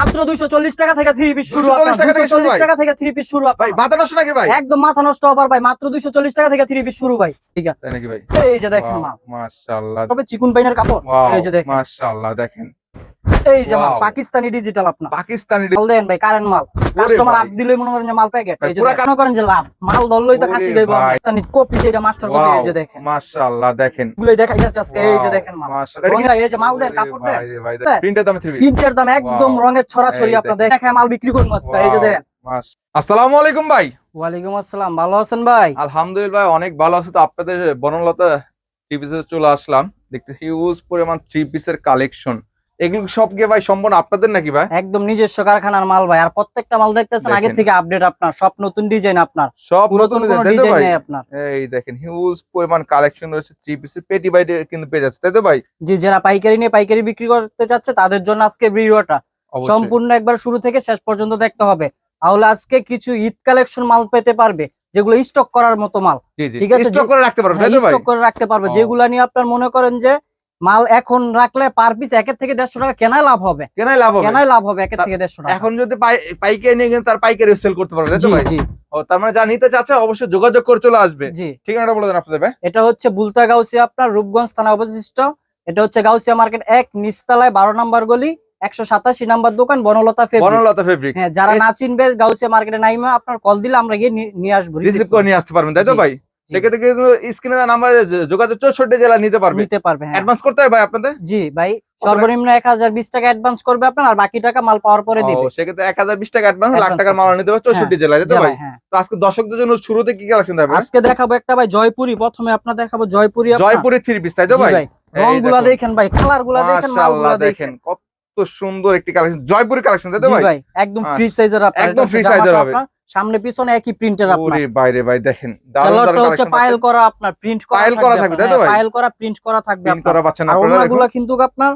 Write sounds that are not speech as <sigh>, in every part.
মাত্র 240 টাকা থেকে থ্রি পিস শুরু 240 টাকা থেকে শুরু, 240 ভাই। টাকা থেকে থ্রি পিস শুরু ভাই মাথা নষ্ট নাকি ভাই? একদম মাথা নষ্ট অফার ভাই মাত্র 240 টাকা থেকে থ্রি পিস শুরু ভাই ঠিক আছে? নাকি ভাই? এই যে দেখেন মাশাআল্লাহ। তবে চিকুন বাইনের কাপড়। এই যে দেখেন। মাশাআল্লাহ দেখেন। এই যে মাল পাকিস্তানি ডিজিটাল আপনার। পাকিস্তানি মাল দেন ভাই কারেন্ট মাল। কাস্টমার আপ দিলেই মনে করেন যে মাল প্যাকেট এই যে পুরা কেন করেন যে লাভ। মাল ধরলই তো খাসি গাইবো পাকিস্তানি কপি যেটা মাস্টার কপি এই যে দেখেন। মাশাআল্লাহ দেখেন। দেখাই যাচ্ছে আজকে। এই যে দেখেন মাল। মাশাআল্লাহ। এই যে মাল দেন কাপড় দেন। ভাই ভাই। প্রিন্টের দামে থ্রি ইন্টের দাম একদম রঙের ছড়াছড়ি এই আপনার। দেখেন। মাল বিক্রি করুন আজকে। এই যে দেখেন আসসালামু আলাইকুম ভাই। ওয়ালাইকুম আসসালাম। ভালো আছেন ভাই? আলহামদুলিল্লাহ অনেক ভালো আছে। তো আপনাদের বনলতা থ্রি পিসে চলে আসলাম। দেখতে হিউজ পরিমাণ থ্রি পিসের কালেকশন এগুলো সব গিয়ে ভাই সম্পূর্ণ আপনাদের নাকি ভাই? একদম নিজস্ব কারখানার মাল ভাই। আর প্রত্যেকটা মাল দেখতেছেন আগে থেকে আপডেট আপনার সব নতুন ডিজাইন আপনার। সব নতুন ডিজাইন নেই আপনার। এই দেখেন হিউজ পরিমাণ কালেকশন রয়েছে থ্রি পিসের পেটি বাইটে কিন্তু পেয়ে যাচ্ছে তাই তো ভাই? যে যারা পাইকারি নিয়ে পাইকারি বিক্রি করতে চাচ্ছে তাদের জন্য আজকে ভিডিওটা। সম্পূর্ণ একবার শুরু থেকে শেষ পর্যন্ত দেখতে হবে। তাহলে আজকে কিছু ঈদ কালেকশন মাল পেতে পারবে যেগুলো স্টক করার মতো মাল। জি জি। ঠিক আছে, স্টক করে রাখতে ভাই? স্টক করে রাখতে পারবে। যেগুলো নিয়ে আপনার মনে করেন যে মাল এখন রাখলে পার পিস একের থেকে দেড়শো টাকা কেনাই লাভ হবে। কেনাই লাভ হবে। কেনাই লাভ হবে একের থেকে দেড়শো টাকা। এখন যদি পাই- পাইকারি নিয়ে গেলে তার পাইকারি সেল করতে পারবে জি ও তার মানে যা নিতে চাচ্ছে অবশ্যই যোগাযোগ করে চলে আসবে। জি। ঠিকানাটা বলে দেন আপনাদের ভাই। এটা হচ্ছে বুলতা গাউসিয়া আপনার রূপগঞ্জ থানা অবশিষ্ট এটা হচ্ছে গাউসিয়া মার্কেট এক নিচতলায় বারো নাম্বার গলি একশো সাতাশি নাম্বার দোকান বনলতা ফেব্রিক বনলতা ফেব্রিক হ্যাঁ যারা না চিনবে গাউসিয়া মার্কেটে নাইমা আপনার কল দিলে আমরা গিয়ে নিয়ে আসব রিসিভ করে নিয়ে আসতে পারবেন তাই তো ভাই। সেক্ষেত্রে কিন্তু স্ক্রিনে নাম্বার যোগাযোগ চৌষট্টি জেলা নিতে পারবে। নিতে পারবে হ্যাঁ। অ্যাডভান্স করতে হবে ভাই আপনাদের? জি ভাই সর্বনিম্ন এক হাজার বিশ টাকা অ্যাডভান্স করবে আপনার আর বাকি টাকা মাল পাওয়ার পরে দিবে। সেক্ষেত্রে এক হাজার বিশ টাকা অ্যাডভান্স লাখ টাকার মাল নিতে পারবে চৌষট্টি জেলায় তাই তো ভাই? হ্যাঁ। তো আজকে দর্শকদের জন্য শুরুতে কি কালেকশন দেবে? আজকে দেখাবো একটা ভাই জয়পুরি। প্রথমে আপনার দেখাবো জয়পুরি। জয়পুরি থ্রি পিস তাই তো ভাই? ভাই রংগুলা দেখেন। ভাই কালারগুলা দেখেন। মাল দেখেন কত সুন্দর একটি কালেকশন জয়পুরি কালেকশন তো জি ভাই? একদম আচ্ছা। ফ্রি সাইজের আপনার একদম এটা এর জামাটা হবে। সামনে পিছনে একই প্রিন্টের আপনার ওরে বাইরে ভাই দেখেন সালোয়ারটা হচ্ছে পায়েল করা আপনার প্রিন্ট করা পায়েল করা থাকবে, তো ভাই? পায়েল করা প্রিন্ট করা থাকবে আপনার করা পাচ্ছেন আপনারা দেখুন। ওনাগুলো কিন্তু আপনার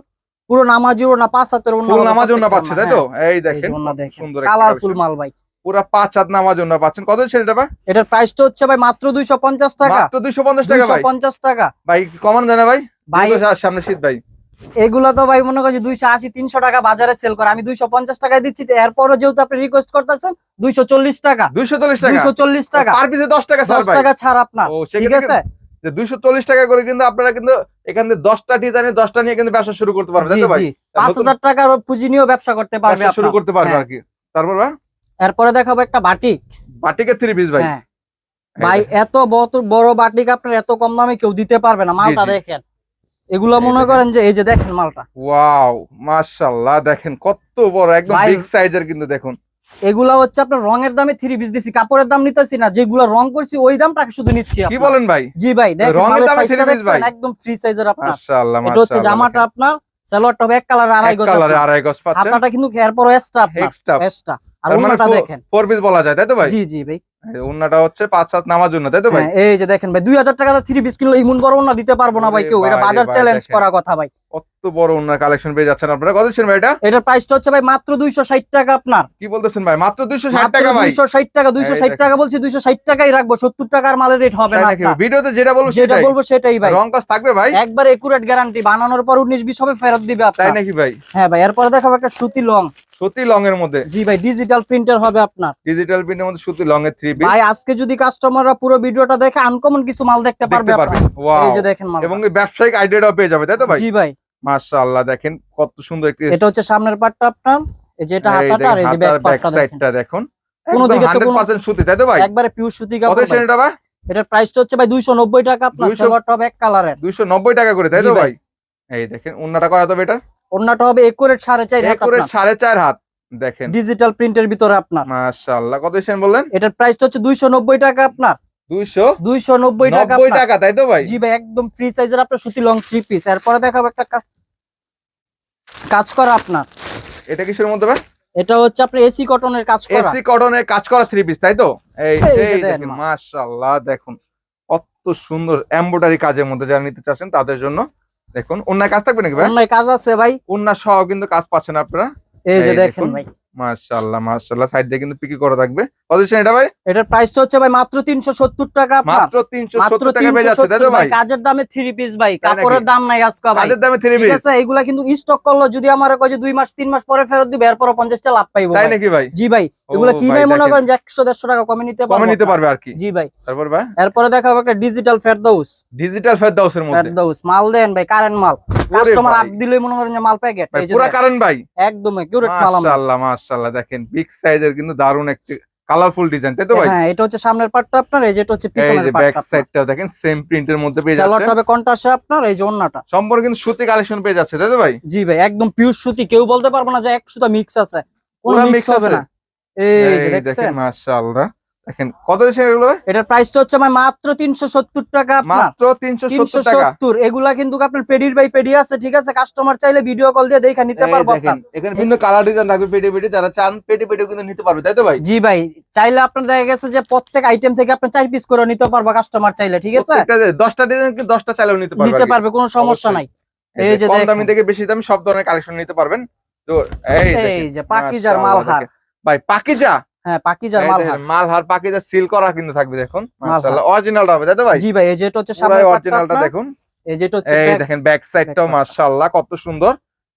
পুরো নামাজিও না পাঁচ হাতের ওনা ফুল নামাজ প্রত্যেকটা পাচ্ছে তাই তো? হ্যাঁ। এই দেখেন এই ওনা দেখেন। সুন্দর একটা কালারফুল মাল ভাই। পুরা পাঁচ হাত নামাজ জন্য পাচ্ছেন। কত সেটা ভাই? এটার প্রাইসটা হচ্ছে ভাই মাত্র দুইশো পঞ্চাশ টাকা। মাত্র দুইশো পঞ্চাশ টাকা দুইশো ভাই পঞ্চাশ টাকা। ভাই কমান দেয় না ভাই? ভাই সামনে শীত ভাই। এগুলো তো ভাই মনে করেন দুইশো আশি তিনশো টাকা বাজারে সেল করে। আমি দুইশো পঞ্চাশ টাকায় দিচ্ছি এরপরও যেহেতু আপনি রিকোয়েস্ট করতেছেন দুইশো চল্লিশ টাকা। দুইশো চল্লিশ টাকা? দুইশো চল্লিশ টাকা। পার পিসে দশ টাকা দশ টাকা ছাড় আপনার। ঠিক আছে? যে দুইশো চল্লিশ টাকা করে কিন্তু আপনারা কিন্তু এখান থেকে দশটা ডিজাইনে দশটা নিয়ে কিন্তু ব্যবসা শুরু করতে পারবেন পাঁচ হাজার টাকার পুঁজি নিয়েও ব্যবসা করতে পারবে শুরু করতে পারবে হ্যাঁ। আর কি। তারপর এরপরে দেখাবো একটা বাটিক। বাটিকের থ্রি পিস ভাই। হ্যাঁ। ভাই এত বড়- বাটিক আপনার এত কম দামে কেউ দিতে পারবে না। মালটা। দেখেন। এগুলো মনে করেন যে এই যে দেখেন মালটা। ওয়াও মাশাআল্লাহ দেখেন কত বড় একদম বিগ সাইজের কিন্তু দেখুন। এগুলা হচ্ছে আপনার রঙের দামে থ্রি পিস দিছি কাপড়ের দাম নিতেছি না যেগুলো রং করছি ওই দামটাকে শুধু নিচ্ছি কি বলেন ভাই? জি ভাই দেখেন রঙের মালের দামে piece দেখছেন ভাই? একদম ফ্রি সাইজের আপনার। মাশাআল্লাহ এটা হচ্ছে জামাটা আপনার সালোয়ারটা হবে এক কালার আড়াই গজ কালারে। আড়াই গজ পাচ্ছেন? হাতাটা কিন্তু এরপর এক্সট্রা আপনার এক্সট্রা আর তার মানে দেখেন। ফোর পিস বলা যায় তাই তো ভাই? জি জি ভাই। উন্নাটা হচ্ছে পাঁচ সাত নামার জন্য তাই তো ভাই? হ্যাঁ, এই যে দেখেন ভাই দুই হাজার টাকা থ্রি পিস কিনলে ইমন বড় না দিতে পারব না ভাই কেউ। এটা বাজার চ্যালেঞ্জ করা কথা ভাই। কত বড় উন্নার কালেকশন পেয়ে যাচ্ছেন আপনারা? কত দিচ্ছেন ভাই এটা? এটার প্রাইসটা হচ্ছে ভাই মাত্র দুইশো ষাট টাকা আপনার। কি বলতেছেন ভাই? মাত্র দুইশো ষাট মাত্র টাকা ভাই। দুইশো ষাট টাকা দুইশো এই ষাট দেখেন। টাকা বলছি দুইশো ষাট টাকাই রাখব সত্তর টাকার মালের রেট হবে না। ভিডিওতে যেটা বলব যেটা বলব সেটাই ভাই। রং কাজ থাকবে ভাই? একবার একুরেট গ্যারান্টি বানানোর পর উনিশ বিশ হবে ফেরত দিবে তাই নাকি ভাই? হ্যাঁ ভাই এরপরে দেখাবো একটা সুতি লং সত্যি লং এর মধ্যে। জি ভাই ডিজিটাল প্রিন্টার হবে আপনার। ডিজিটাল প্রিন্টের মধ্যে সুতি লং এর থ্রি পিস ভাই আজকে যদি কাস্টমাররা পুরো ভিডিওটা দেখে আনকমন কিছু মাল দেখতে পারবে এই যে দেখেন মাল এবং ব্যবসায়িক আইডিয়াটাও পেয়ে যাবে তাই তো ভাই? জি ভাই। মাশাআল্লাহ দেখেন কত সুন্দর একটি এটা হচ্ছে সামনের পার্টটা আপনার এই যে এটা হাতাটা আর এই যে ব্যাক পার্টটা দেখুন। কোনো দিকে তো কোনো- 100% সুতি তাই তো ভাই? একবারে পিওর সুতি কাপড় ভাই। সেটা ভাই? এটার প্রাইসটা হচ্ছে ভাই 290 টাকা আপনার 200 সালোয়ারটা হবে এক কালারের 290 টাকা করে তাই তো ভাই। এই দেখেন উন্নাটা কয় হবে এটা? ওন্নাটা হবে একুরেট সাড়ে চার হাত করে আপনার। সাড়ে চার হাত দেখেন। ডিজিটাল প্রিন্টের ভিতরে আপনার। মাশাআল্লাহ কত সেন বললেন? এটার প্রাইসটা হচ্ছে 290 টাকা আপনার। 200 290 টাকা টাকা তাই তো ভাই? জি ভাই একদম ফ্রি সাইজের আপনার সুতি লং থ্রি পিস এরপরে দেখাবো একটা কাজ করা আপনার। এটা কিসের মধ্যে ভাই? এটা হচ্ছে আপনার এসি কটনের কাজ করা। এসি কটনের কাজ করা থ্রি পিস তাই তো? এই এই দেখেন মাশাআল্লাহ দেখুন। কত সুন্দর এমব্রয়ডারি কাজের মধ্যে যারা নিতে চাচ্ছেন তাদের জন্য দেখুন অন্য কাজ থাকবে নাকি ভাই? অন্যায় কাজ আছে ভাই। অন্য সহ কিন্তু কাজ পাচ্ছেন আপনারা। এই যে দেখুন। ভাই। মাশাআল্লাহ মাশাআল্লাহ। সাইড দিয়ে কিন্তু পিকি করা থাকবে। পজিশন এটা ভাই? এটার প্রাইসটা হচ্ছে ভাই মাত্র তিনশো সত্তর টাকা মাত্র 370 টাকা পেয়ে যাচ্ছে 370 ভাই? কাজের দামে থ্রি পিস ভাই কাপড়ের দাম নাই আজকে ভাই। কাজের দামে থ্রি ঠিক আছে এগুলা কিন্তু স্টক করল যদি আমার কয় যে দুই মাস তিন মাস পরে ফেরত দিবে এরপর পঞ্চাশটা লাভ পাইবো তাই নাকি ভাই? জি ভাই এগুলা ভাই, কিনে মনে করেন যে একশো দেড়শো টাকা কমে নিতে পারব কমে নিতে পারবে আর কি? জি ভাই। তারপর ভাই? এরপরে দেখাবো একটা ডিজিটাল ফেরদৌস ডিজিটাল ফেরদাউসের মধ্যে। ফেরদৌস মাল দেন ভাই কারেন্ট মাল। কাস্টমার আট দিলেই মনে করেন যে মাল প্যাকেট পুরা কারণ ভাই? একদম কিউরেট মাল মাশাআল্লাহ মাশাআল্লাহ দেখেন বিগ সাইজের কিন্তু দারুণ একটি কালারফুল ডিজাইন তাই তো ভাই? হ্যাঁ এটা হচ্ছে সামনের পার্টটা আপনার এই যে এটা হচ্ছে এই পিছনের যে ব্যাক পার্টটা সাইডটাও দেখেন সেম প্রিন্টের মধ্যে পেয়ে যাচ্ছে সালোয়ারটা হবে কন্ট্রাস্টে আপনার এই যে ওন্নাটা। সম্পূর্ণ কিন্তু সুতি কালেকশন পেয়ে যাচ্ছে তাই তো ভাই? জি ভাই একদম পিওর সুতি কেউ বলতে পারবে না যে এক সুতা মিক্স আছে। কোনো মিক্স হবে না। এই যে দেখেন মাশাআল্লাহ। দেখেন কত এগুলো? এটার প্রাইসটা হচ্ছে আমার মাত্র তিনশো সত্তর টাকা মাত্র 370 তিনশো টাকা। সত্তর। এগুলা কিন্তু আপনার পেডির বাই পেডি আছে ঠিক আছে? কাস্টমার চাইলে ভিডিও কল দিয়ে দেখে নিতে পারব দেখেন এখানে বিভিন্ন কালার ডিজাইন থাকবে পেটে পেটে যারা চান পেটে পেটেও কিন্তু নিতে পারবে তাই তো ভাই? জি ভাই চাইলে আপনার দেখা গেছে যে প্রত্যেক আইটেম থেকে আপনার চার পিস করে নিতে পারব কাস্টমার চাইলে ঠিক আছে? প্রত্যেকটা যে 10টা ডিজাইন কি 10টা চাইলেও নিতে পারবে নিতে পারবে কোনো সমস্যা নাই। এই যে কম দামি থেকে বেশি দামি সব ধরনের কালেকশন নিতে পারবেন। তো এই যে পাকিজার মালহার। ভাই পাকিজা? হ্যাঁ পাকিজার এই মালহার। দেখেন, মালহার পাকিজা সিল করা কিন্তু থাকবে দেখুন। মাশাআল্লাহ অরিজিনালটা হবে তাই তো ভাই? জি ভাই এই যেটা হচ্ছে অরিজিনালটা দেখুন। এই যেটা হচ্ছে এই দেখেন ব্যাক সাইডটাও back মাশাআল্লাহ কত সুন্দর।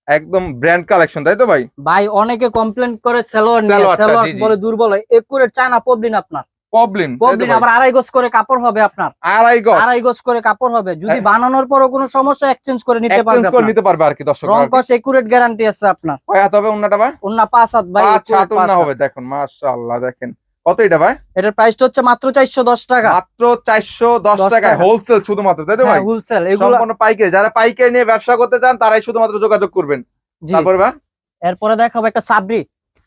একদম ব্র্যান্ড কালেকশন তাই তো ভাই? ভাই অনেকে কমপ্লেন করে সেলোয়ার নিয়ে সেলোয়ার জি, জি। বলে দুর্বল হয়। একুরেট চায়না পবলিন আপনার। প্রবলেম পবলিন আবার আড়াই গজ করে কাপড় হবে আপনার। আড়াই গজ। আড়াই গজ করে কাপড় হবে। যদি হ্যাঁ। বানানোর পরও কোনো সমস্যা এক্সচেঞ্জ করে নিতে এক্সচেঞ্জ পারবে করে নিতে পারবে আর কি দর্শক রং কস একুরেট গ্যারান্টি আছে আপনার। কয় হাত হবে অন্যটা ভাই? অন্য পাঁচ হাত ভাই পাঁচ হাত পাঁচ হবে দেখুন মাশাআল্লাহ দেখেন। কত এটা ভাই? এটার প্রাইসটা হচ্ছে মাত্র চারশো দশ টাকা। মাত্র টাকায়। হোলসেল শুধুমাত্র তাই তো ভাই? হোলসেল এগুলো সম্পূর্ণ পাইকারি। যারা পাইকারি নিয়ে ব্যবসা করতে চান তারাই শুধুমাত্র যোগাযোগ করবেন। জি। তারপরে ভাই? এরপরে দেখাবো একটা সাবরি।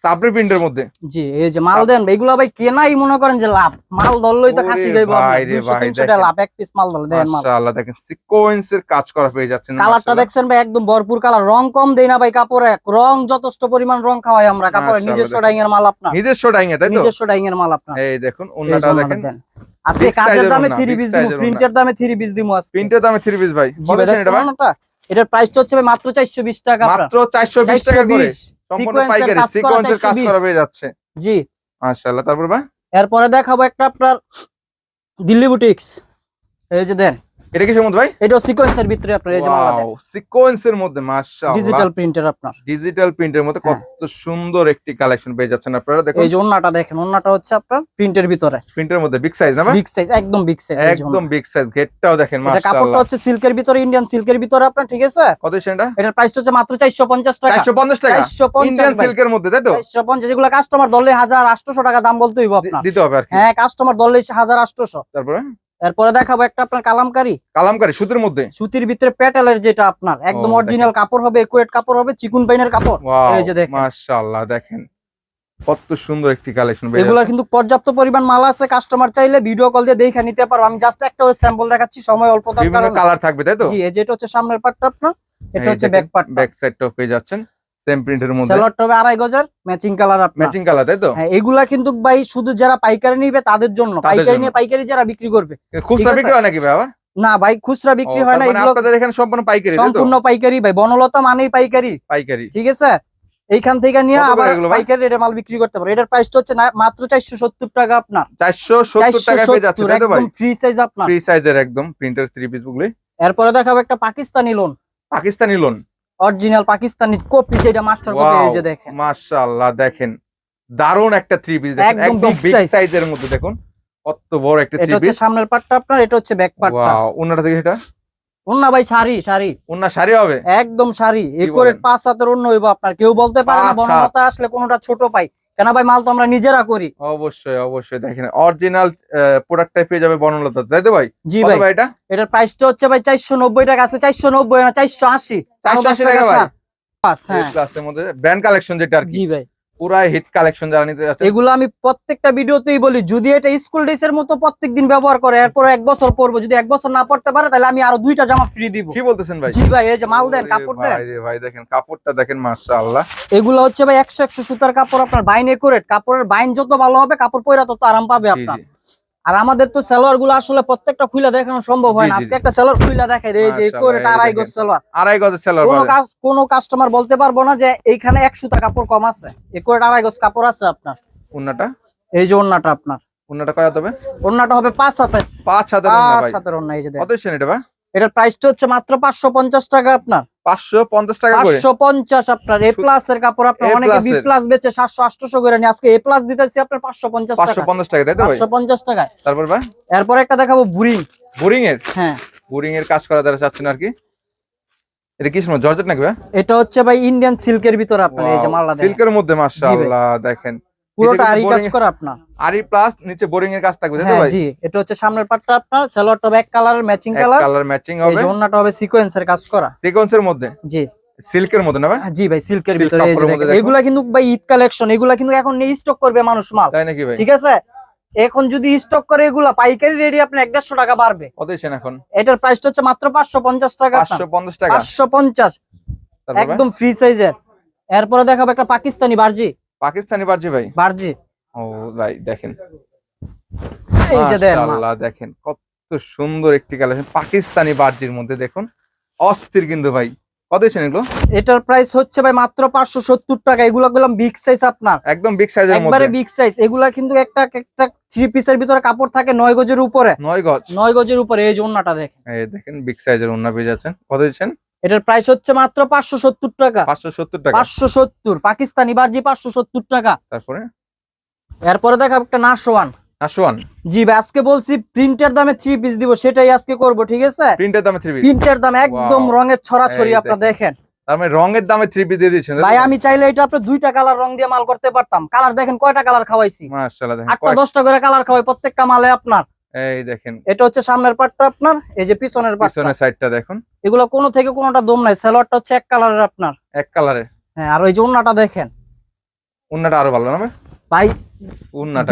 সাবরি প্রিন্টের মধ্যে? জি এই যে মাল দেন এগুলো ভাই কেনাই মনে করেন যে লাভ। মাল ধরলেই তো ওরে খাসি গাইবো ভাই রে দুশো ভাই, তিনশো টাকা লাভ এক পিস মাল ধরলে দেন মাল। মাশাআল্লাহ দেখেন সিকোয়েন্সের কাজ করা পেয়ে যাচ্ছেন কালারটা দেখছেন ভাই একদম ভরপুর কালার রং কম দেই না ভাই কাপড়ে রং যথেষ্ট পরিমাণ রং খাওয়াই আমরা কাপড়ে। নিজস্ব। ডাইং এর মাল আপনার। নিজস্ব ডাইং এ তাই তো? নিজস্ব ডাইং এর মাল আপনার। এই দেখুন জন্য দেখেন। আজকে কাজের দামে ওড়না, থ্রি big পিস দিমু প্রিন্টের দামে থ্রি পিস দিমু আজকে। প্রিন্টের দামে থ্রি পিস ভাই এটা ভাই? এটার প্রাইসটা হচ্ছে মাত্র চারশো বিশ টাকা মাত্র চারশো বিশ টাকা করে? 420 সম্পূর্ণ পাইকারি সিকোয়েন্সের কাজ করা পেয়ে যাচ্ছে। জি। মাশাআল্লাহ তারপর ভাই? এরপরে দেখাবো একটা আপনার দিল্লি বুটিক্স এই যে দেন। এটা কিসের মধ্যে ভাই? এটা সিকোয়েন্সের ভিতরে আপনার এই যে মাল ওয়াও সিকোয়েন্সের মধ্যে মাশাআল্লাহ। ডিজিটাল প্রিন্টের আপনার। ডিজিটাল প্রিন্টের মধ্যে হ্যাঁ। কত সুন্দর একটি কালেকশন পেয়ে যাচ্ছেন আপনারা দেখুন। এই যে ওন্নাটা দেখেন ওন্নাটা হচ্ছে আপনার প্রিন্টের ভিতরে। প্রিন্টের মধ্যে বিগ সাইজ না বিগ সাইজ একদম বিগ সাইজ একদম বিগ সাইজ গেটটাও দেখেন এটা কাপড়টা হচ্ছে সিল্কের ভিতরে ইন্ডিয়ান সিল্কের ভিতরে আপনার ঠিক আছে? কত সেটা এটার প্রাইস হচ্ছে মাত্র চারশো পঞ্চাশ টাকা। 450 টাকা? চারশো ইন্ডিয়ান সিল্কের মধ্যে তাই তো? চারশো পঞ্চাশ এগুলো কাস্টমার হাজার আটশোশো টাকা দাম বলতে হইব আপনার। দিতে হবে আর কি। হ্যাঁ কাস্টমার হাজার আটশোশো। তারপরে? এরপরে দেখাবো একটা আপনার কালামকারি। কালামকারী সুতির মধ্যে? সুতির ভিতরে প্যাটেলের যেটা আপনার একদম অরিজিনাল কাপড় হবে একুরেট কাপড় হবে চিকুন পাইনের কাপড়। এই যে দেখেন। মাশাআল্লাহ দেখেন। কত সুন্দর একটি কালেকশন এগুলা কিন্তু পর্যাপ্ত পরিমাণ মাল আছে কাস্টমার চাইলে ভিডিও কল দিয়ে দেখে নিতে পারো। আমি জাস্ট একটা স্যাম্পল দেখাচ্ছি সময় অল্প বিভিন্ন কারণে। কালার থাকবে তাই তো? জি এই যেটা হচ্ছে সামনের পার্টটা আপনার এটা হচ্ছে ব্যাক পার্ট ব্যাক সাইডটাও পেয়ে যাচ্ছেন। সেম প্রিন্টের মধ্যে। সেলরটা হবে আড়াই গজার ম্যাচিং কালার আপনার। ম্যাচিং কালার তাই তো? হ্যাঁ এগুলা কিন্তু ভাই শুধু যারা পাইকারি নিবে তাদের জন্য। পাইকারি নিয়ে পাইকারি যারা বিক্রি করবে। খুচরা বিক্রি হয় নাকি ভাই আবার? না ভাই খুচরা বিক্রি হয় না মানে এগুলো আপনাদের এখানে সম্পূর্ণ পাইকারি তো? সম্পূর্ণ পাইকারি ভাই বনলতা মানেই পাইকারি। পাইকারি। ঠিক আছে? এইখান থেকে নিয়ে আবার পাইকারি রেটে মাল বিক্রি করতে পারো। এটার প্রাইসটা হচ্ছে না- মাত্র চারশো সত্তর টাকা আপনার। চারশো সত্তর টাকা পেয়ে যাচ্ছে তাই তো ভাই? একদম ফ্রি সাইজ আপনার। ফ্রি সাইজের একদম প্রিন্টের থ্রি পিস গুলি এরপরে দেখাবো একটা Pakistani lawn Pakistani lawn original Pakistani copy যেটা মাস্টার কপি এই যে দেখেন। মাশাআল্লাহ দেখেন। দারুণ একটা থ্রি পিস দেখেন। একদম বিগ সাইজের মধ্যে দেখুন। কত বড় একটা থ্রি পিস এটা হচ্ছে সামনের পার্টটা আপনার এটা হচ্ছে ব্যাক পার্টটা ওয়াও ওনাটা থেকে এটা? ওনা ভাই শাড়ি শাড়ি। ওনা শাড়ি হবে? একদম শাড়ি। একরের একরে পাঁচ হাতের অন্য হইব আপনার। কেউ বলতে পারে না বনমতা বনলতা আসলে কোনটা ছোট পাই। কেন ভাই মাল তো আমরা নিজেরা করি। অবশ্যই অবশ্যই। দেখেন অরিজিনাল প্রোডাক্টটাই পেয়ে যাবে বনলতা তাই তো ভাই? জি ভাই। ভাই এটা? এটার প্রাইসটা হচ্ছে ভাই চারশো নব্বই টাকা আছে চারশো নব্বই না চারশো আশি। 480 টাকা ভাই? হ্যাঁ। প্লাসের মধ্যে ব্র্যান্ড কালেকশন যেটা আর কি। জি ভাই। পুরাই হিট কালেকশন যারা নিতে যাচ্ছে। এগুলো আমি প্রত্যেকটা ভিডিওতেই বলি যদি এটা স্কুল মতো প্রত্যেকদিন ব্যবহার করে এরপর এক বছর পরবো যদি এক বছর না পড়তে পারে তাহলে আমি আরও দুইটা জামা ফ্রি দিব। কি বলতেছেন ভাই? জি ভাই এই যে মাল দেন কাপড় দেন। ভাই দেখেন কাপড়টা দেখেন মাশাআল্লাহ। এগুলো হচ্ছে ভাই একশো একশো সুতার কাপড় আপনার বাইন একুরেট কাপড়ের বাইন যত ভালো হবে কাপড় পরে তত আরাম পাবে আপনার। আর আমাদের তো সেলোয়ারগুলো আসলে প্রত্যেকটা খুলে দেখানো সম্ভব হয় না। আজকে একটা সেলোয়ার খুলে দেখাই দেয় যে মাশাআল্লাহ, করে আড়াই গজ। সেলোয়ার আড়াই গজ সেলোয়ার কোনো কাজ কোনো কাস্টমার বলতে পারব না যে এইখানে একশো টাকা কাপড় কম আছে। এই করে আড়াই গজ কাপড় আছে আপনার। অন্যটা এই যে ওন্নাটা আপনার। অন্যটা কয় হবে? ওন্নাটা হবে পাঁচ হাতের। পাঁচ উন্না পাঁচ ওন্না এই যে কত এটা ভাই? এটার প্রাইসটা হচ্ছে মাত্র পাঁচশো পঞ্চাশ টাকা আপনার। পাঁচশো পঞ্চাশ টাকা করে? পাঁচশো পঞ্চাশ আপনার। এ প্লাস এর কাপড় আপনার অনেকে বি প্লাস বেচে সাতশো আটশো করে নিয়ে। আজকে এ প্লাস দিতেছি আপনার পাঁচশো পঞ্চাশ পাঁচশো টাকা পঞ্চাশ টাকা তাই তো ভাই? পাঁচশো পঞ্চাশ টাকায়। তারপর ভাই? এরপর একটা দেখাবো বুরিং। বোরিং এর হ্যাঁ। বোরিং এর কাজ করা যারা চাচ্ছেন আর কি? এটা কি সময়? জর্জেট নাকি ভাই? এটা হচ্ছে ভাই ইন্ডিয়ান সিল্কের ভিতরে আপনার এই যে দেখেন সিল্কের মধ্যে মাশাআল্লাহ দেখেন। পুরোটা আরি কাজ করা আপনার। আরি প্লাস নিচে বোরিং এর কাজ থাকবে তাই হ্যাঁ ভাই? জি এটা হচ্ছে সামনের পাটটা আপনার সালোয়ারটা ব্যাক কালারের ম্যাচিং কালার কালার ম্যাচিং হবে। যে ওন্নাটা হবে সিকোয়েন্সের কাজ করা। সিকোয়েন্সের মধ্যে? জি। সিল্কের মধ্যে না ভাই? জি ভাই সিল্কের ভিতরে এই এগুলা কিন্তু ভাই ঈদ কালেকশন এগুলা কিন্তু এখন নিয়ে স্টক করবে মানুষ মাল। তাই নাকি ভাই? ঠিক আছে? এখন যদি স্টক করে এগুলা পাইকারি রেডি আপনার এক দেড়শো টাকা বাড়বে। কত এখন? এটার প্রাইসটা হচ্ছে মাত্র পাঁচশো পঞ্চাশ টাকা পাঁচশো পঞ্চাশ টাকা। পাঁচশো পঞ্চাশ। একদম ফ্রি সাইজের এরপরে দেখাবো একটা পাকিস্তানি বার্জি। পাকিস্তানি বার্জি ভাই? বার্জি। ও ভাই দেখেন। এই যে মাশাআল্লাহ দেখেন কত সুন্দর একটি কালেকশন। পাকিস্তানি বার্জির মধ্যে দেখুন অস্থির কিন্তু ভাই। কত দিচ্ছেন এগুলো? এটার প্রাইস হচ্ছে ভাই মাত্র পাঁচশো সত্তর টাকা। এগুলা গুলাম বিগ সাইজ আপনার। একদম বিগ সাইজের মধ্যে। একবারে বিগ সাইজ এগুলা কিন্তু একটা একটা থ্রি পিসের ভিতরে কাপড় থাকে নয় গজের উপরে। নয় গজ। নয় গজের উপরে এই যে ওন্নাটা দেখেন। এই দেখেন বিগ সাইজের ওন্না পেয়ে যাচ্ছেন। কত দিচ্ছেন? এটার প্রাইস হচ্ছে মাত্র পাঁচশো সত্তর টাকা। পাঁচশো সত্তর টাকা। পাঁচশো সত্তর পাকিস্তানি বার্জি পাঁচশো সত্তর টাকা। তারপরে? এরপরে দেখাবো একটা নাশওয়ান জি ভাই আজকে বলছি প্রিন্টের দামে থ্রি পিস দিব সেটাই আজকে করব ঠিক আছে? প্রিন্টের দামে থ্রি পিস প্রিন্টের দাম একদম রঙের ছড়াছড়ি দেখেন। তার মানে রঙের দামে থ্রি পিস দিয়ে ভাই আমি চাইলে এটা আপনার দুইটা কালার রং দিয়ে মাল করতে পারতাম। কালার দেখেন কয়টা কালার খাওয়াইছি? মাশাআল্লাহ দেখেন আটটা দশটা করে কালার খাওয়াই প্রত্যেকটা মালে আপনার। এই দেখেন। এটা হচ্ছে সামনের পাটটা আপনার এই যে পিছনের পাটটা। পিছনের সাইডটা দেখুন। এগুলো কোনো থেকে কোনোটা দম নাই সালোয়ারটা হচ্ছে এক কালারের আপনার। এক কালারের। হ্যাঁ আর ওই যে ওন্নাটা দেখেন। উন্নাটা আরও ভালো না ভাই? ভাই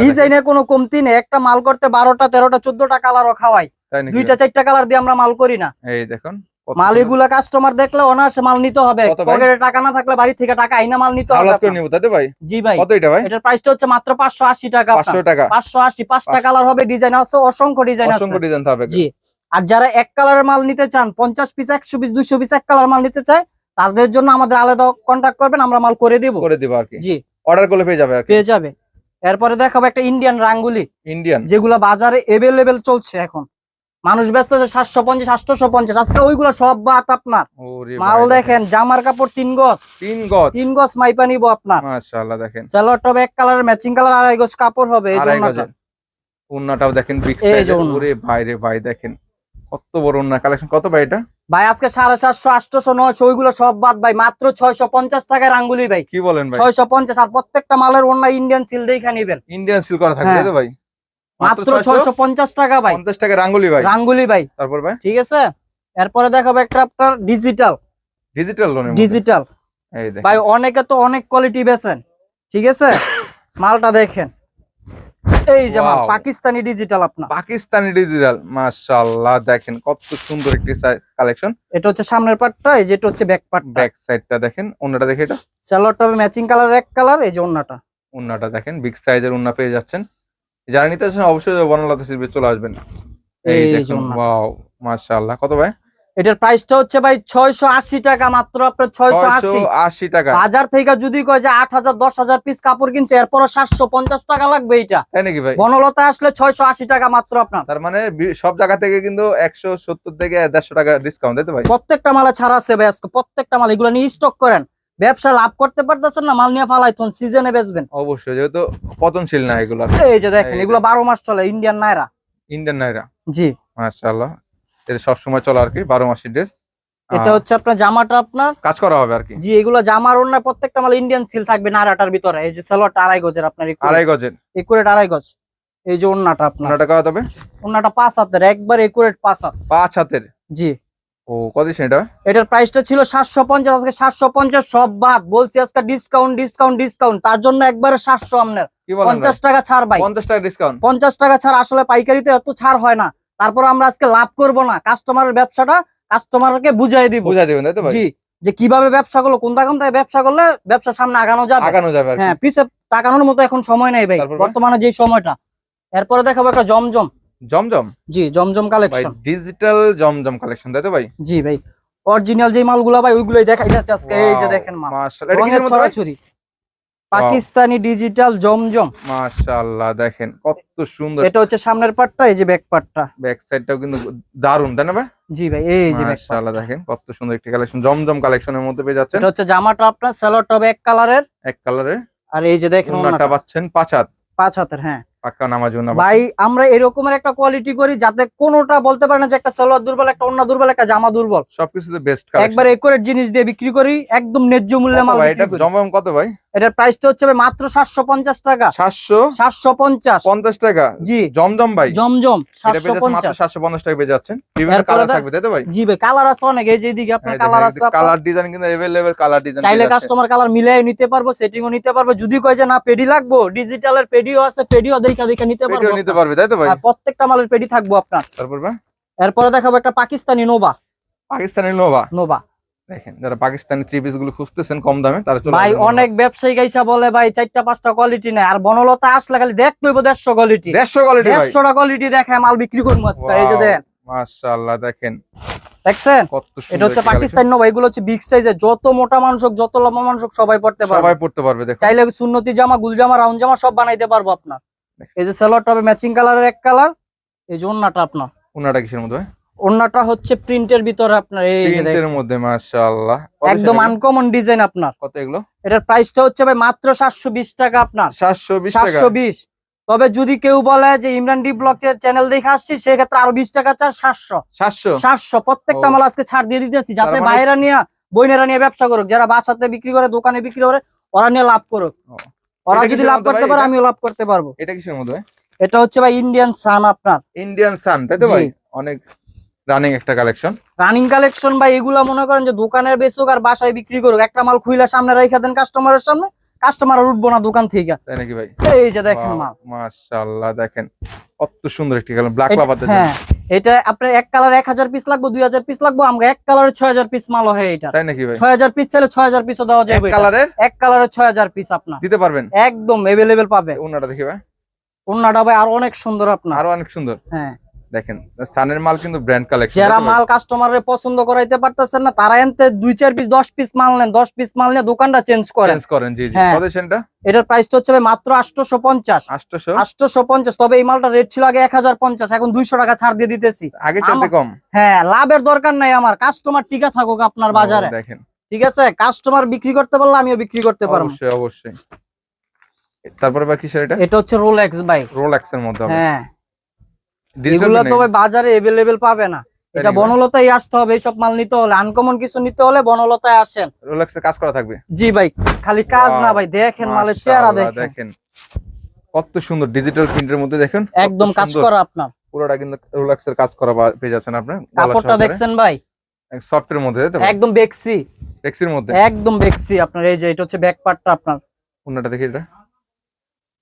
ডিজাইনে কোনো কমতি নেই একটা মাল করতে বারোটা তেরোটা চোদ্দটা কালারও খাওয়াই। দুইটা চারটা কালার দিয়ে আমরা মাল করি না। এই দেখুন। মাল। এগুলা কাস্টমার দেখলে অনায়াসে মাল নিতে হবে। পকেটে টাকা না থাকলে বাড়ি থেকে টাকা আইনা মাল নিতে হবে করে। নিব তাই ভাই? জি ভাই। কত এটা ভাই? এটার প্রাইসটা হচ্ছে মাত্র পাঁচশো আশি টাকা পাঁচশো টাকা। পাঁচশো আশি পাঁচটা পাঁচশো। কালার হবে ডিজাইন আছে অসংখ্য ডিজাইন আছে। অসংখ্য ডিজাইন থাকবে। জি। আর যারা এক কালারের মাল নিতে চান পঞ্চাশ পিস একশো পিস দুইশো পিস এক কালার মাল নিতে চায় তাদের জন্য আমাদের আলাদা কন্ট্যাক্ট করবেন আমরা মাল করে দিব। করে দিব আর কি। জি। অর্ডার করলে পেয়ে যাবে আর কি। পেয়ে যাবে। এরপরে দেখাবো একটা ইন্ডিয়ান রাঙ্গুলি। ইন্ডিয়ান যেগুলা বাজারে এভেলেবেল চলছে এখন। মানুষ ব্যস্ত আছে সাতশো পঞ্চাশ আটশো পঞ্চাশ আজকে ওইগুলো সব বাত আপনার। মাল দেখেন। জামার কাপড় তিন গজ। তিন গজ? তিন গজ মাইপা নিবো আপনার। মাশাআল্লাহ দেখেন। সালোয়ার টপ এক কালার ম্যাচিং কালার আড়াই গজ কাপড় হবে এই জন্য দেখেন বিগ। ওরে ভাই ভাই দেখেন। কত বড় কালেকশন কত ভাই এটা? ভাই আজকে সাড়ে সাতশো আটশো নয়শো ওইগুলো সব বাদ ভাই মাত্র ছয়শো পঞ্চাশ ভাই। কি বলেন ছয়শো পঞ্চাশ আর প্রত্যেকটা মালের ইন্ডিয়ান সিল দেখে নিবেন। ইন্ডিয়ান সিল করা থাকবে হ্যাঁ। ভাই? মাত্র ছয়শো পঞ্চাশ টাকা ভাই। পঞ্চাশ টাকা রাঙ্গুলি ভাই। রাঙ্গুলি ভাই। তারপর ভাই? ঠিক আছে? এরপরে দেখাবো একটা আপনার ডিজিটাল ডিজিটাল লোনের ডিজিটাল এই দেখেন। ভাই অনেকে তো অনেক কোয়ালিটি বেছেন ঠিক আছে? <coughs> মালটা দেখেন। এই যে মাল পাকিস্তানি ডিজিটাল আপনার। পাকিস্তানি ডিজিটাল মাশাআল্লাহ দেখেন কত সুন্দর একটি কালেকশন এটা হচ্ছে সামনের পাটটা এই যে এটা হচ্ছে ব্যাক পাটটা। ব্যাক সাইডটা দেখেন ওন্নাটা দেখে এটা। সালোয়ারটা ম্যাচিং কালার এক কালার এই যে ওন্নাটা। উন্নাটা দেখেন বিগ সাইজের উন্না পেয়ে যাচ্ছেন। যারা নিতে চাচ্ছেন অবশ্যই বনলতা শিল্পে চলে আসবেন। এই দেখুন। ওয়াও মাশাআল্লাহ। কত ভাই? এটার প্রাইসটা হচ্ছে ভাই ছয়শো আশি টাকা মাত্র আপনার ছয়শো আশি। 680 টাকা। বাজার থেকে যদি কয় যে আট হাজার দশ হাজার পিস কাপড় কিনছে এরপর সাতশো পঞ্চাশ টাকা লাগবে এটা তাই নাকি ভাই? বনলতা আসলে ছয়শো আশি টাকা মাত্র আপনার। তার মানে সব জায়গা থেকে কিন্তু একশো সত্তর থেকে দেড়শো টাকা ডিসকাউন্ট তাই তো ভাই? প্রত্যেকটা মালে ছাড়া আছে ভাই আজকে প্রত্যেকটা মাল এগুলো নিয়ে স্টক করেন। ব্যবসা লাভ করতে পারতেছেন না মাল নিয়ে ফালাইতন সিজনে বেচবেন। অবশ্যই যেহেতু পতনশীল না এগুলো। এই যে দেখেন এগুলো বারো মাস চলে ইন্ডিয়ান নাইরা ইন্ডিয়ান নাইরা জি। মাশাআল্লাহ। এটা সবসময় চলে আর কি বারো মাসের ড্রেস এটা হচ্ছে আপনার জামাটা আপনার কাজ করা হবে আর কি। জি এগুলো জামার অন্য প্রত্যেকটা মাল ইন্ডিয়ান সিল থাকবে নারাটার ভিতরে। এই যে সালোয়ারটা আড়াই গজের আপনার আড়াই গজের। একুরেট আড়াই গজ। এই যে ওন্নাটা আপনার। উন্নাটা কত হবে? ওন্নাটা পাঁচ হাতের একবার একুরেট পাঁচ হাত। পাঁচ হাতের। জি। ও কত এটা? এটার প্রাইসটা ছিল সাতশো পঞ্চাশ আজকে সাতশো পঞ্চাশ সব বাদ। বলছি আজকে ডিসকাউন্ট ডিসকাউন্ট ডিসকাউন্ট তার জন্য একবারে সাতশো আপনার। কি বলেন পঞ্চাশ টাকা ছাড় ভাই। পঞ্চাশ টাকা ডিসকাউন্ট পঞ্চাশ টাকা ছাড় আসলে পাইকারিতে এত ছাড় হয় না। তারপর আমরা আজকে লাভ করব না। কাস্টমারের ব্যবসাটা কাস্টমারকে বুঝাই দিব। বুঝাই দেবেন তাই তো ভাই? জি। যে কীভাবে ব্যবসা করল কোন কোনটা কোনটায় ব্যবসা করলে ব্যবসা সামনে আগানো যাবে? আগানো যাবে হ্যাঁ পিছে তাকানোর মতো এখন সময় নাই ভাই। ভাই? বর্তমানে যে সময়টা। এরপরে দেখাবো একটা জমজম। জমজম? জি জমজম কালেকশন ডিজিটাল জমজম কালেকশন তাই তো ভাই? জি ভাই অরিজিনাল যে মালগুলা ভাই ওইগুলোই দেখাইতেছে আজকে। এই যে দেখেন মাল। রঙের ছড়াছড়ি। পাকিস্তানি ডিজিটাল জমজম। মাশাআল্লাহ দেখেন কত সুন্দর। এটা হচ্ছে সামনের পাটটা এই যে ব্যাক পাটটা। ব্যাক সাইডটাও কিন্তু দারুণ তাই না ভাই? জি ভাই এই যে মাশাআল্লাহ দেখেন কত সুন্দর একটি কালেকশন জমজম কালেকশনের মধ্যে পেয়ে যাচ্ছেন। এটা হচ্ছে জামাটা আপনার স্যালোটা এক কালারের এক কালারের আর এই যে দেখেন ওনাটা পাচ্ছেন পাঁচ হাত। পাঁচ হাতের হ্যাঁ। পাক্কা ভাই আমরা এরকমের একটা কোয়ালিটি করি যাতে কোনোটা বলতে পারে না যে একটা সালোয়ার দুর্বল একটা অন্য দুর্বল একটা জামা দুর্বল। সবকিছুতে বেস্ট একবার একুরেট জিনিস দিয়ে বিক্রি করি একদম ন্যায্য মূল্যে মাল এটা জমজম কত ভাই? এটার প্রাইসটা হচ্ছে ভাই মাত্র টাকা। সাতশো? সাতশো পঞ্চাশ। পঞ্চাশ টাকা? জি। জমজম ভাই? জমজম সাতশো মাত্র পঞ্চাশ। টাকা পেয়ে যাচ্ছেন। বিভিন্ন কালার থাকবে তাই তো ভাই? জি ভাই কালার আছে অনেক। এই যে আপনার কালার আছে কালার ডিজাইন কিন্তু কালার ডিজাইন চাইলে কাস্টমার কালার মিলাই নিতে পারব সেটিংও নিতে পারব। যদি কয় যে না পেডি লাগবো ডিজিটালের পেডিও আছে পেডিও দেখা দেখা নিতে পারব নিতে পারবে তাই তো ভাই? প্রত্যেকটা মালের পেডি থাকব আপনার। তারপর ভাই? এরপরে দেখাবো একটা পাকিস্তানি পাকিস্তানি নোভা? নোবা দেখেন যারা পাকিস্তানি থ্রি পিসগুলো খুঁজতেছেন কম দামে তারা চলে ভাই অনেক ব্যবসায়ী গাইসা বলে ভাই চারটা পাঁচটা কোয়ালিটি নেই। আর বনলতা আসলে খালি দেখতে হইব দেড়শো কোয়ালিটি দেড়শো কোয়ালিটি ভাই। দেড়শোটা কোয়ালিটি দেখায় মাল বিক্রি করব আজকে। এই যে দেন। মাশাআল্লাহ দেখেন। দেখছেন? এটা হচ্ছে পাকিস্তানি নোবা এগুলো হচ্ছে বিগ সাইজের যত মোটা মানুষ হোক যত লম্বা মানুষ হোক সবাই পড়তে পারবে। সবাই পড়তে পারবে দেখো চাইলে সুন্নতি জামা গুল জামা রাউন্ড জামা সব বানাইতে পারব আপনার। এই যে সেলরটা হবে ম্যাচিং কালারের এক কালার এই যে ওন্নাটা আপনার। ওনাটা কিসের মধ্যে ওন্নাটা হচ্ছে প্রিন্টের ভিতরে আপনার এই যে প্রিন্টের মধ্যে মাশাআল্লাহ। একদম আনকমন ডিজাইন আপনার। কত এগুলো? এটার প্রাইসটা হচ্ছে ভাই মাত্র সাতশো বিশ টাকা আপনার। সাতশো বিশ টাকা। সাতশো বিশ। তবে যদি কেউ বলে যে ইমরান ডি ব্লক চ্যানেল দেখে আসছি সেক্ষেত্রে আরও বিশ টাকা চার সাতশো। সাতশো? সাতশো। প্রত্যেকটা মাল আজকে ছাড় দিয়ে দিতেছি। যাতে তার মানে- নিয়ে বইনেরা নিয়ে ব্যবসা করুক। যারা বাসাতে বিক্রি করে দোকানে বিক্রি করে ওরা নিয়ে লাভ করুক। ওরা যদি লাভ করতে পারে আমিও লাভ করতে পারব। এটা কিসের মধ্যে ভাই? এটা হচ্ছে ভাই ইন্ডিয়ান সান আপনার। ইন্ডিয়ান সান তাই তো ভাই? অনেক রানিং একটা কালেকশন রানিং কালেকশন ভাই এগুলা মনে করেন যে দোকানের বেচুক আর বাসায় বিক্রি করুক একটা মাল খুইলা সামনে রেখে দেন কাস্টমারের সামনে কাস্টমার উঠবো না দোকান থেকে। তাই নাকি ভাই? এই যে দেখেন মাল। মাশাআল্লাহ দেখেন কত সুন্দর একটি কালার ব্ল্যাক লাভার হ্যাঁ এটা আপনার এক কালার এক হাজার পিস লাগবে দুই হাজার পিস লাগবে আমাকে এক কালারের ছয় হাজার পিস মাল হয় এটা। তাই নাকি ছয় হাজার পিস চাইলে ছয় হাজার পিসও দেওয়া যাবে কালারের এক কালারের ছয় হাজার পিস আপনার। দিতে পারবেন? একদম এভেলেবেল পাবে ওনাটা দেখি ভাই। অন্যটা ভাই আরও অনেক সুন্দর আপনার। আরও অনেক সুন্দর। হ্যাঁ। দেখেন সানের মাল কিন্তু ব্র্যান্ড কালেকশন যারা মাল কাস্টমারের পছন্দ করাইতে পারতেছেন না তারা এনতে দুই চার পিস দশ পিস মাল নেন দশ পিস মাল নিয়ে দোকানটা চেঞ্জ করেন। চেঞ্জ করেন জি জি। হ্যাঁ। এটার প্রাইসটা হচ্ছে মাত্র আটশোশো পঞ্চাশ। 800 আটশোশো পঞ্চাশ তবে এই মালটা রেট ছিল আগে এক হাজার পঞ্চাশ এখন দুইশো টাকা ছাড় দিয়ে দিতেছি। আগে চাইতে কম? হ্যাঁ লাভের দরকার নাই আমার কাস্টমার টিকা থাকুক আপনার বাজারে। দেখেন। ঠিক আছে? কাস্টমার বিক্রি করতে পারলে আমিও বিক্রি করতে পারব। অবশ্যই অবশ্যই। তারপরে বা কিসের এটা? এটা হচ্ছে রোলেক্স ভাই। রোলেক্স এর মধ্যে হ্যাঁ। এগুলো তো বাজারে এভেলেবেল পাবে না। এটা? বনলতাই আসতে হবে এইসব মাল নিতে হলে। আনকমন কিছু নিতে হলে বনলতায় আসেন। রোলেক্স কাজ করা থাকবে? জি ভাই খালি কাজ না ভাই দেখেন মালের চেহারা দেখেন। কত সুন্দর ডিজিটাল প্রিন্টের মধ্যে দেখেন একদম কাজ করা আপনার। পুরোটা কিন্তু রোলেক্স এর কাজ করা পেয়ে যাচ্ছেন আপনি কাপড়টা দেখছেন ভাই? সফটের মধ্যে একদম বেক্সি। টেক্সির মধ্যে? একদম বেক্সি আপনার এই যে এটা হচ্ছে ব্যাক পার্টটা আপনার। ওনাটা দেখি এটা।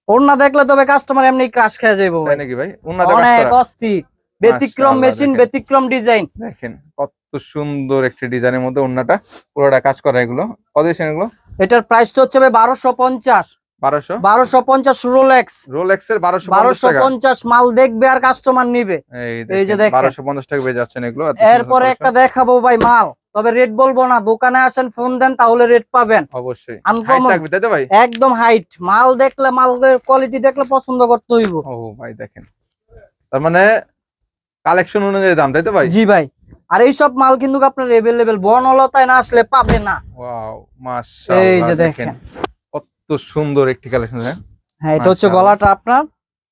ওড়না দেখলে তবে কাস্টমার এমনি ক্রাশ খেয়ে যাব তাই নাকি ভাই? কাজ অনেক অস্থির ব্যতিক্রম মেশিন ব্যতিক্রম ডিজাইন দেখেন কত সুন্দর একটি ডিজাইনের মধ্যে ওনাটা পুরোটা কাজ করা এগুলো। কত দিয়েছেন এগুলো? এটার প্রাইসটা হচ্ছে ভাই বারোশো পঞ্চাশ। বারোশো? পঞ্চাশ রোলেক্স রোলেক্স এর বারোশো বারোশো পঞ্চাশ মাল দেখবে আর কাস্টমার নিবে। এই যে দেখেন। বারোশো পঞ্চাশ টাকা পেয়ে যাচ্ছেন এগুলো। এরপরে একটা দেখাবো ভাই মাল। তবে রেট বলব না দোকানে আসেন ফোন দেন তাহলে রেট পাবেন। অবশ্যই। একদম হাইট মাল দেখলে মালের কোয়ালিটি দেখলে পছন্দ করতে হইব। ও ভাই দেখেন। তার মানে কালেকশন অনুযায়ী দাম তাই তো ভাই? জি ভাই। আর এইসব মাল কিন্তু আপনার এভেলেবেল বনলতায় না আসলে পাবে না। ওয়াও এই যে দেখেন। দেখেন। কত সুন্দর একটি কালেকশন হ্যাঁ? হ্যাঁ এটা হচ্ছে গলাটা আপনার।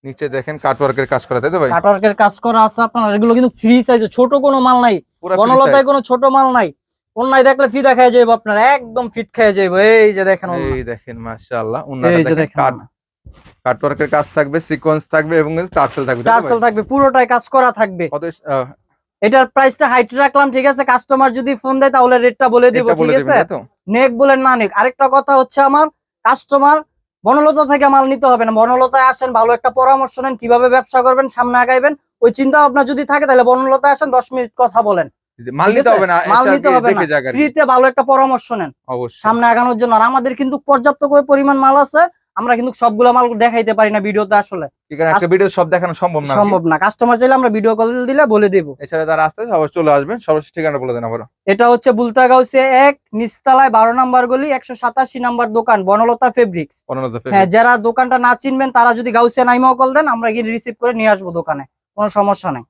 নিচে দেখেন কাটওয়ার্কের কাজ করা তাই তো ভাই? কাটওয়ার্কের কাজ করা আছে আপনার এগুলো কিন্তু ফ্রি সাইজে ছোট কোনো মাল নাই। বনলতায় কোনো ছোট মাল নাই। অন্যায় দেখলে ফি দেখা যাইব আপনার একদম ফিট খেয়ে যাইব। এই যে দেখেন এই দেখেন মাশাআল্লাহ এই ওনাটা যে দেখেন দেখেন কাট কাটওয়ার্কের কাজ থাকবে সিকোয়েন্স থাকবে এবং টার্সেল থাকবে টার্সেল থাকবে পুরোটাই কাজ করা থাকবে। এটার প্রাইসটা হাইট রাখলাম ঠিক আছে? কাস্টমার যদি ফোন দেয় তাহলে রেটটা বলে দিব ঠিক আছে? নেক বলেন না নেক। আরেকটা কথা হচ্ছে আমার কাস্টমার বনলতা থেকে মাল নিতে হবে না। বনলতায় আসেন ভালো একটা পরামর্শ নেন কীভাবে ব্যবসা করবেন সামনে আগাইবেন। ওই চিন্তা ভাবনা যদি থাকে তাহলে বনলতা আসেন দশ মিনিট কথা বলেন। মাল নিতে হবে না মাল নিতে হবে। ফ্রিতে ভালো একটা পরামর্শ নেন। সামনে আগানোর জন্য। আর আমাদের কিন্তু পর্যাপ্ত করে পরিমাণ মাল আছে। আমরা কিন্তু সবগুলো মাল দেখাইতে পারি না ভিডিওতে আসলে। একটা ভিডিও সব দেখানো সম্ভব না। সম্ভব না। কাস্টমার চাইলে আমরা ভিডিও কল দিলে বলে দেবো। এছাড়া যারা আসতে সবাই চলে আসবেন। সর্বশেষ ঠিকানা বলে দেন আবার এটা হচ্ছে বুলতাগাউসে এক নিচতলায় বারো নাম্বার গলি একশো সাতাশি নাম্বার দোকান বনলতা ফেব্রিক্স হ্যাঁ যারা দোকানটা না চিনবেন তারা যদি গাউসিয়া নাইমাও কল দেন আমরা গিয়ে রিসিভ করে নিয়ে আসব দোকানে। কোনো সমস্যা নাই।